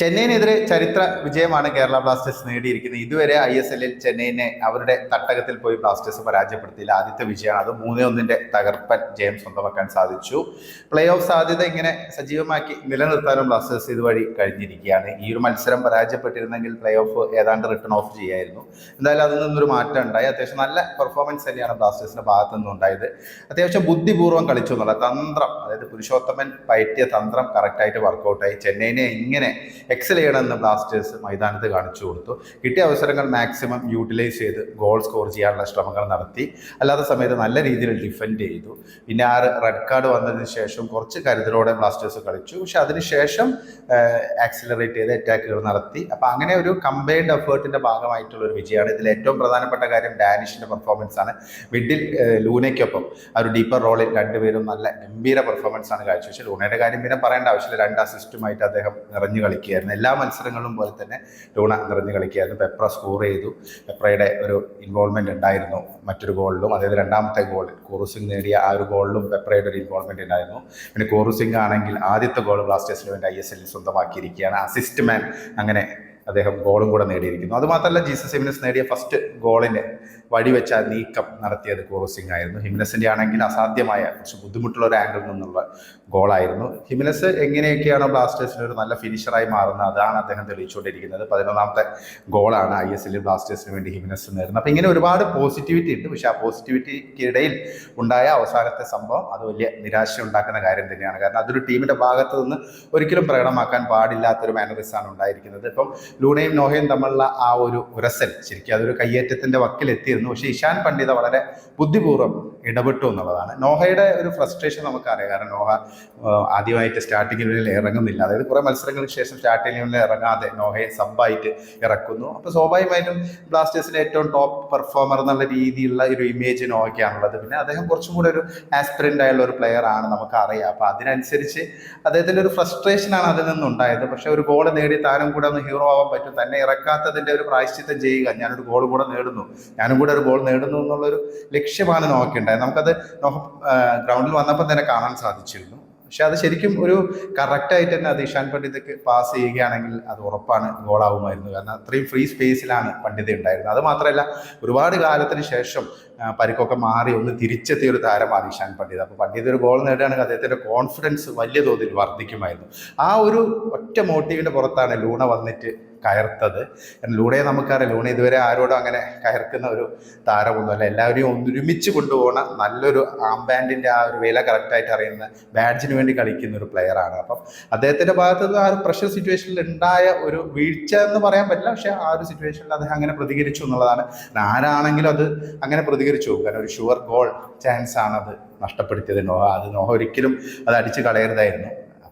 ചെന്നൈയിനെതിരെ ചരിത്ര വിജയമാണ് കേരള ബ്ലാസ്റ്റേഴ്സ് നേടിയിരിക്കുന്നത്. ഇതുവരെ ഐ എസ് എല്ലിൽ ചെന്നൈയിനെ അവരുടെ തട്ടകത്തിൽ പോയി ബ്ലാസ്റ്റേഴ്സ് പരാജയപ്പെടുത്തിയില്ല. ആദ്യത്തെ വിജയമാണ്. അത് മൂന്നേ ഒന്നിന്റെ തകർപ്പൻ ജയം സ്വന്തമാക്കാൻ സാധിച്ചു. പ്ലേ ഓഫ് സാധ്യത ഇങ്ങനെ സജീവമാക്കി നിലനിർത്താനും ബ്ലാസ്റ്റേഴ്സ് ഇതുവഴി കഴിഞ്ഞിരിക്കുകയാണ്. ഈ ഒരു മത്സരം പരാജയപ്പെട്ടിരുന്നെങ്കിൽ പ്ലേ ഓഫ് ഏതാണ്ട് റിട്ടേൺ ഓഫ് ചെയ്യായിരുന്നു. എന്തായാലും അതിൽ നിന്നൊരു മാറ്റം ഉണ്ടായി. അത്യാവശ്യം നല്ല പെർഫോമൻസ് തന്നെയാണ് ബ്ലാസ്റ്റേഴ്സിന്റെ ഭാഗത്തു നിന്നുണ്ടായത് അത്യാവശ്യം ബുദ്ധിപൂർവം കളിച്ചു എന്നുള്ള തന്ത്രം അതായത് പുരുഷോത്തമൻ പയറ്റിയ തന്ത്രം കറക്റ്റായിട്ട് വർക്കൗട്ടായി ചെന്നൈനെ ഇങ്ങനെ എക്സൽ ചെയ്യണമെന്ന് ബ്ലാസ്റ്റേഴ്സ് മൈതാനത്ത് കാണിച്ചു കൊടുത്തു. കിട്ടിയ അവസരങ്ങൾ മാക്സിമം യൂട്ടിലൈസ് ചെയ്ത് ഗോൾ സ്കോർ ചെയ്യാനുള്ള ശ്രമങ്ങൾ നടത്തി. അല്ലാത്ത സമയത്ത് നല്ല രീതിയിൽ ഡിഫെൻഡ് ചെയ്തു. പിന്നെ ആ റെഡ് കാർഡ് വന്നതിന് ശേഷം കുറച്ച് കരുതലോടെ ബ്ലാസ്റ്റേഴ്സ് കളിച്ചു. പക്ഷെ അതിനുശേഷം ആക്സിലറേറ്റ് ചെയ്ത് അറ്റാക്കുകൾ നടത്തി. അപ്പം അങ്ങനെ ഒരു കമ്പൈൻഡ് എഫേർട്ടിന്റെ ഭാഗമായിട്ടുള്ള ഒരു വിജയമാണ്. ഇതിൽ ഏറ്റവും പ്രധാനപ്പെട്ട കാര്യം ഡാനിഷിന്റെ പെർഫോമൻസ് ആണ്. മിഡിൽ ലൂനയ്ക്കൊപ്പം ആ ഒരു ഡീപ്പർ റോളിൽ രണ്ടുപേരും നല്ല ഗംഭീര പെർഫോമൻസ് ആണ് കാഴ്ചവെച്ചത്. ലൂണയുടെ കാര്യം പിന്നെ പറയേണ്ട ആവശ്യമില്ല. രണ്ട് അസിസ്റ്റുമായിട്ട് അദ്ദേഹം നിറഞ്ഞു കളിക്കുകയായിരുന്നു. എല്ലാ മത്സരങ്ങളും പോലെ തന്നെ ലൂണ നിറഞ്ഞു കളിക്കുകയായിരുന്നു പെപ്ര സ്കോർ ചെയ്തു. പെപ്രയുടെ ഒരു ഇൻവോൾവ്മെന്റ് ഉണ്ടായിരുന്നു മറ്റൊരു ഗോളിലും അതായത് രണ്ടാമത്തെ ഗോൾ കോറുസിംഗ് നേടിയ ആ ഒരു ഗോളിലും പെപ്രയുടെ ഒരു ഇൻവോൾവ്മെന്റ് ഉണ്ടായിരുന്നു. പിന്നെ കോറുസിംഗ് ആണെങ്കിൽ ആദ്യത്തെ ഗോൾ ബ്ലാസ്റ്റേഴ്സിന് വേണ്ടി ഐ എസ് എല്ലിൽ സ്വന്തമാക്കിയിരിക്കുകയാണ്. അസിസ്റ്റ് മാൻ അങ്ങനെ അദ്ദേഹം ഗോളും കൂടെ നേടിയിരിക്കുന്നു. അതുമാത്രമല്ല ജീസസ് ഹിമിനസ് നേടിയ ഫസ്റ്റ് ഗോളിന് വഴിവെച്ച നീക്കം നടത്തിയത് കോറസിംഗ് ആയിരുന്നു. ഹിമിനസിന്റെ ആണെങ്കിൽ അസാധ്യമായ കുറച്ച് ബുദ്ധിമുട്ടുള്ള ഒരു ആംഗിളിൽ നിന്നുള്ള ഗോളായിരുന്നു. ഹിമിനസ് എങ്ങനെയൊക്കെയാണോ ബ്ലാസ്റ്റേഴ്സിന് ഒരു നല്ല ഫിനിഷറായി മാറുന്നത് അതാണ് അദ്ദേഹം തെളിയിച്ചുകൊണ്ടിരിക്കുന്നത്. പതിനൊന്നാമത്തെ ഗോളാണ് ഐ എസ് എല്ലിൽ ബ്ലാസ്റ്റേഴ്സിന് വേണ്ടി ഹിമിനസ് നേടുന്നത്. അപ്പം ഇങ്ങനെ ഒരുപാട് പോസിറ്റിവിറ്റി ഉണ്ട്. പക്ഷേ ആ പോസിറ്റിവിറ്റിക്കിടയിൽ ഉണ്ടായ അവസാനത്തെ സംഭവം അത് വലിയ നിരാശ ഉണ്ടാക്കുന്ന കാര്യം തന്നെയാണ്. കാരണം അതൊരു ടീമിന്റെ ഭാഗത്ത് നിന്ന് ഒരിക്കലും പ്രകടമാക്കാൻ പാടില്ലാത്തൊരു മാനറിസ് ആണ് ഉണ്ടായിരിക്കുന്നത്. ഇപ്പം ലൂണയും നോഹയും തമ്മിലുള്ള ആ ഒരു ഉരസൽ ശരിക്കും അതൊരു കയ്യേറ്റത്തിന്റെ വക്കിലെത്തിയിരുന്നു. പക്ഷെ ഇഷാൻ പണ്ഡിത വളരെ ബുദ്ധിപൂർവം ഇടപെട്ടു എന്നുള്ളതാണ്. നോഹയുടെ ഒരു ഫ്രസ്ട്രേഷൻ നമുക്കറിയാം. കാരണം നോഹ ആദ്യമായിട്ട് സ്റ്റാർട്ടിംഗ് ലെവലിൽ ഇറങ്ങുന്നില്ല. അതായത് കുറേ മത്സരങ്ങൾക്ക് ശേഷം സ്റ്റാർട്ടിംഗ് ലെവലിൽ ഇറങ്ങാതെ നോഹയെ സബ്ബായിട്ട് ഇറക്കുന്നു. അപ്പോൾ സ്വാഭാവികമായിട്ടും ബ്ലാസ്റ്റേഴ്സിന്റെ ഏറ്റവും ടോപ്പ് പെർഫോമർ എന്നുള്ള രീതിയിലുള്ള ഒരു ഇമേജ് നോഹയ്ക്കാണുള്ളത്. പിന്നെ അദ്ദേഹം കുറച്ചും കൂടെ ഒരു ആസ്പിറന്റ് ആയുള്ള ഒരു പ്ലെയർ ആണ് നമുക്കറിയാം. അപ്പോൾ അതിനനുസരിച്ച് അദ്ദേഹത്തിന്റെ ഒരു ഫ്രസ്ട്രേഷൻ ആണ് അതിൽ നിന്നുണ്ടായത്. പക്ഷെ ഒരു ഗോൾ നേടി താരം കൂടെ ഒന്ന് ഹീറോ ആവാൻ പറ്റും. തന്നെ ഇറക്കാത്തതിന്റെ ഒരു പ്രായശ്ചിത്തം ചെയ്യുക. ഞാനൊരു ഗോൾ കൂടെ നേടുന്നു. ഞാനും കൂടെ ഒരു ഗോൾ നേടുന്നു എന്നുള്ളൊരു ലക്ഷ്യമാണ് നോക്കേണ്ടത് നമുക്കത് ഗ്രൗണ്ടിൽ വന്നപ്പോൾ തന്നെ കാണാൻ സാധിച്ചിരുന്നു. പക്ഷെ അത് ശരിക്കും ഒരു കറക്റ്റായിട്ട് തന്നെ അത് ഇഷാൻ പണ്ഡിതക്ക് പാസ് ചെയ്യുകയാണെങ്കിൽ അത് ഉറപ്പാണ് ഗോളാവുമായിരുന്നു കാരണം അത്രയും ഫ്രീ സ്പേസിലാണ് പണ്ഡിത ഉണ്ടായിരുന്നത്. അത് മാത്രമല്ല ഒരുപാട് കാലത്തിന് ശേഷം പരിക്കൊക്കെ മാറി ഒന്ന് തിരിച്ചെത്തിയ ഒരു താരമാണ് ഇഷാൻ പണ്ഡിത്. അപ്പോൾ പണ്ഡിത് ഒരു ഗോൾ നേടുകയാണെങ്കിൽ അദ്ദേഹത്തിന്റെ കോൺഫിഡൻസ് വലിയ തോതിൽ വർദ്ധിക്കുമായിരുന്നു. ആ ഒരു ഒറ്റ മോട്ടീവിന്റെ പുറത്താണ് ലൂണ വന്നിട്ട് കയർത്തത്. ലൂണയെ നമുക്കറിയാം ലൂണ ഇതുവരെ ആരോടും അങ്ങനെ കയർക്കുന്ന ഒരു താരമൊന്നുമല്ല എല്ലാവരെയും ഒരുമിച്ച് കൊണ്ടുപോകുന്ന നല്ലൊരു ആംബാൻഡിന്റെ ആ ഒരു വില കറക്റ്റായിട്ട് അറിയുന്ന ബാഡ്ജിന് വേണ്ടി കളിക്കുന്ന ഒരു പ്ലെയറാണ് അപ്പം അദ്ദേഹത്തിന്റെ ഭാഗത്ത് ആ ഒരു പ്രഷർ സിറ്റുവേഷനിൽ ഉണ്ടായ ഒരു വീഴ്ച എന്ന് പറയാൻ പറ്റില്ല. പക്ഷേ ആ ഒരു സിറ്റുവേഷനിൽ അദ്ദേഹം അങ്ങനെ പ്രതികരിച്ചു എന്നുള്ളതാണ്. ആരാണെങ്കിലും അത് അങ്ങനെ പ്രതികരിച്ചു കാരണം ഒരു ഷുവർ ഗോൾ ചാൻസ് ആണ് അത് നഷ്ടപ്പെടുത്തിയത്. നോഹ അത് നോഹ ഒരിക്കലും അത് അടിച്ച് കളയരുതായിരുന്നു.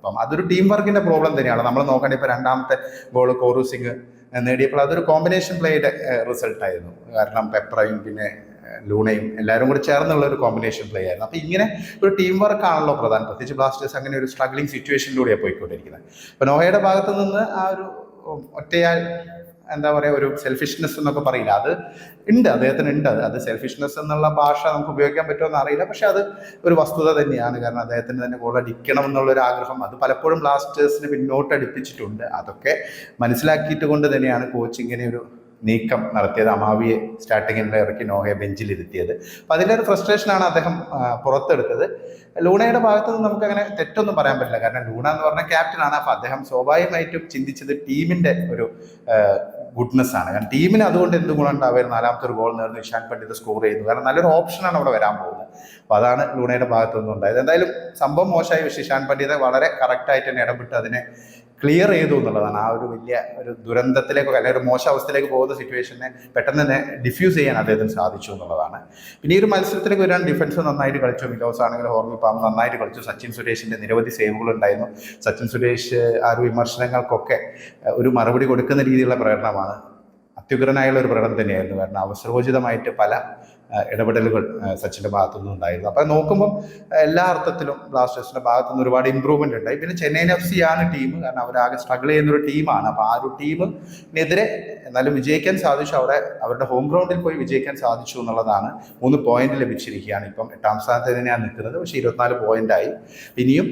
അപ്പം അതൊരു ടീം വർക്കിന്റെ പ്രോബ്ലം തന്നെയാണ്. നമ്മൾ നോക്കേണ്ട ഇപ്പൊ രണ്ടാമത്തെ ഗോൾ കോറു സിംഗ് നേടിയപ്പോൾ അതൊരു കോമ്പിനേഷൻ പ്ലേയുടെ റിസൾട്ട് ആയിരുന്നു. കാരണം പെപ്രയും പിന്നെ ലൂണയും എല്ലാവരും കൂടി ചേർന്നുള്ള ഒരു കോമ്പിനേഷൻ പ്ലേ ആയിരുന്നു. അപ്പോൾ ഇങ്ങനെ ഒരു ടീം വർക്ക് ആണല്ലോ പ്രധാനം. പ്രത്യേകിച്ച് ബ്ലാസ്റ്റേഴ്സ് അങ്ങനെ ഒരു സ്ട്രഗ്ലിംഗ് സിറ്റുവേഷനിലൂടെയാണ് പോയിക്കൊണ്ടിരിക്കുന്നത്. അപ്പോൾ നോഹയുടെ ഭാഗത്ത് നിന്ന് ആ ഒരു ഉം, ഒറ്റയാൾ എന്താ പറയുക ഒരു സെൽഫിഷ്നെസ് എന്നൊക്കെ പറയില്ല. അത് ഉണ്ട് അദ്ദേഹത്തിന് ഉണ്ട്. അത് അത് സെൽഫിഷ്നെസ് എന്നുള്ള ഭാഷ നമുക്ക് ഉപയോഗിക്കാൻ പറ്റുമോ എന്ന് അറിയില്ല പക്ഷെ അത് ഒരു വസ്തുത തന്നെയാണ്. കാരണം അദ്ദേഹത്തിന് തന്നെ ഗോൾ അടിക്കണം എന്നുള്ളൊരു ആഗ്രഹം അത് പലപ്പോഴും ബ്ലാസ്റ്റേഴ്സിന് പിന്നോട്ട് അടുപ്പിച്ചിട്ടുണ്ട്. അതൊക്കെ മനസ്സിലാക്കിയിട്ട് കൊണ്ട് തന്നെയാണ് കോച്ച് ഒരു നീക്കം നടത്തിയത്. അമാവിയെ സ്റ്റാർട്ടിങ്ങിൽ ഇറക്കി നോഹയെ ബെഞ്ചിലിരുത്തിയത്. അപ്പം അതിന്റെ ഒരു ഫ്രസ്ട്രേഷനാണ് അദ്ദേഹം പുറത്തെടുത്തത്. ലൂണയുടെ ഭാഗത്ത് നിന്ന് നമുക്കങ്ങനെ തെറ്റൊന്നും പറയാൻ പറ്റില്ല. കാരണം ലൂണ എന്ന് പറഞ്ഞ ക്യാപ്റ്റനാണ് അപ്പം അദ്ദേഹം സ്വാഭാവികമായിട്ടും ചിന്തിച്ചത് ടീമിന്റെ ഒരു ഗുഡ്നെസ് ആണ്. കാരണം ടീമിന് അതുകൊണ്ട് എന്ത് ഗുണം ഉണ്ടാവുക നാലാമത്തെ ഒരു ഗോൾ നേർന്ന് ഇഷാൻ പണ്ഡിത് സ്കോർ ചെയ്യുന്നു. കാരണം നല്ലൊരു ഓപ്ഷനാണ് അവിടെ വരാൻ പോകുന്നത്. അപ്പോൾ അതാണ് ലൂണയുടെ ഭാഗത്തുനിന്നുണ്ടായത്. എന്തായാലും സംഭവം മോശമായി. പക്ഷേ ഇഷാൻ പണ്ഡിത വളരെ കറക്റ്റായിട്ട് തന്നെ ഇടപെട്ട് അതിനെ ക്ലിയർ ചെയ്തു എന്നുള്ളതാണ്. ആ ഒരു വലിയ ഒരു ദുരന്തത്തിലേക്ക് അല്ലെങ്കിൽ ഒരു മോശം അവസ്ഥയിലേക്ക് പോകുന്ന സിറ്റുവേഷനെ പെട്ടെന്ന് തന്നെ ഡിഫ്യൂസ് ചെയ്യാൻ അദ്ദേഹത്തിന് സാധിച്ചു എന്നുള്ളതാണ്. പിന്നെ ഈ ഒരു മത്സരത്തിലേക്ക് വരാൻ ഡിഫൻസ് നന്നായിട്ട് കളിച്ചു. മിലോസ് ആണെങ്കിലും ഹോർമി പാം നന്നായിട്ട് കളിച്ചു. സച്ചിൻ സുരേഷിന്റെ നിരവധി സേവുകൾ ഉണ്ടായിരുന്നു. സച്ചിൻ സുരേഷ് ആ ഒരു വിമർശനങ്ങൾക്കൊക്കെ ഒരു മറുപടി കൊടുക്കുന്ന രീതിയിലുള്ള പ്രകടനമാണ്. അത്യുഗ്രനായുള്ള ഒരു പ്രകടനം തന്നെയായിരുന്നു. കാരണം അവസരോചിതമായിട്ട് പല ഇടപെടലുകൾ സച്ചിന്റെ ഭാഗത്തുനിന്ന് ഉണ്ടായിരുന്നു. അപ്പം നോക്കുമ്പോൾ എല്ലാ അർത്ഥത്തിലും ബ്ലാസ്റ്റേഴ്സിന്റെ ഭാഗത്തുനിന്ന് ഒരുപാട് ഇമ്പ്രൂവ്മെന്റ് ഉണ്ടായി. പിന്നെ ചെന്നൈയിൻ എഫ് സി ആണ് ടീം കാരണം അവരാകെ സ്ട്രഗിൾ ചെയ്യുന്ന ഒരു ടീമാണ് അപ്പോൾ ആ ഒരു ടീമിനെതിരെ എന്നാലും വിജയിക്കാൻ സാധിച്ചു. അവിടെ അവരുടെ ഹോം ഗ്രൗണ്ടിൽ പോയി വിജയിക്കാൻ സാധിച്ചു എന്നുള്ളതാണ് മൂന്ന് പോയിന്റ് ലഭിച്ചിരിക്കുകയാണ്. ഇപ്പം എട്ടാം സ്ഥാനത്ത് തന്നെയാണ് നിൽക്കുന്നത്. പക്ഷേ ഇരുപത്തിനാല് പോയിന്റായി ഇനിയും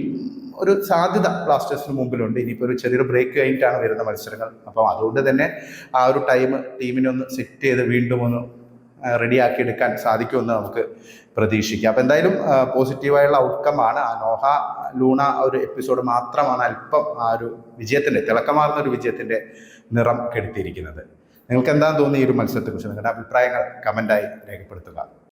ഒരു സാധ്യത ബ്ലാസ്റ്റേഴ്സിന് മുമ്പിലുണ്ട്. ഇനിയിപ്പോൾ ഒരു ചെറിയൊരു ബ്രേക്ക് കഴിഞ്ഞിട്ടാണ് വരുന്ന മത്സരങ്ങൾ. അപ്പം അതുകൊണ്ട് തന്നെ ആ ഒരു ടൈം ടീമിനെ ഒന്ന് സെറ്റ് ചെയ്ത് വീണ്ടും ഒന്ന് റെഡിയാക്കി എടുക്കാൻ സാധിക്കുമെന്ന് നമുക്ക് പ്രതീക്ഷിക്കാം. അപ്പം എന്തായാലും പോസിറ്റീവായുള്ള ഔട്ട്കം ആണ്. ആ നോഹ ലൂണ ഒരു എപ്പിസോഡ് മാത്രമാണ് അല്പം ആ ഒരു വിജയത്തിന്റെ തിളക്കമാർന്ന ഒരു വിജയത്തിന്റെ നിറം കെടുത്തിയിരിക്കുന്നത്. നിങ്ങൾക്ക് എന്താണെന്ന് തോന്നി ഈ ഒരു മത്സരത്തെക്കുറിച്ച്? നിങ്ങളുടെ അഭിപ്രായങ്ങൾ കമന്റായി രേഖപ്പെടുത്തുക.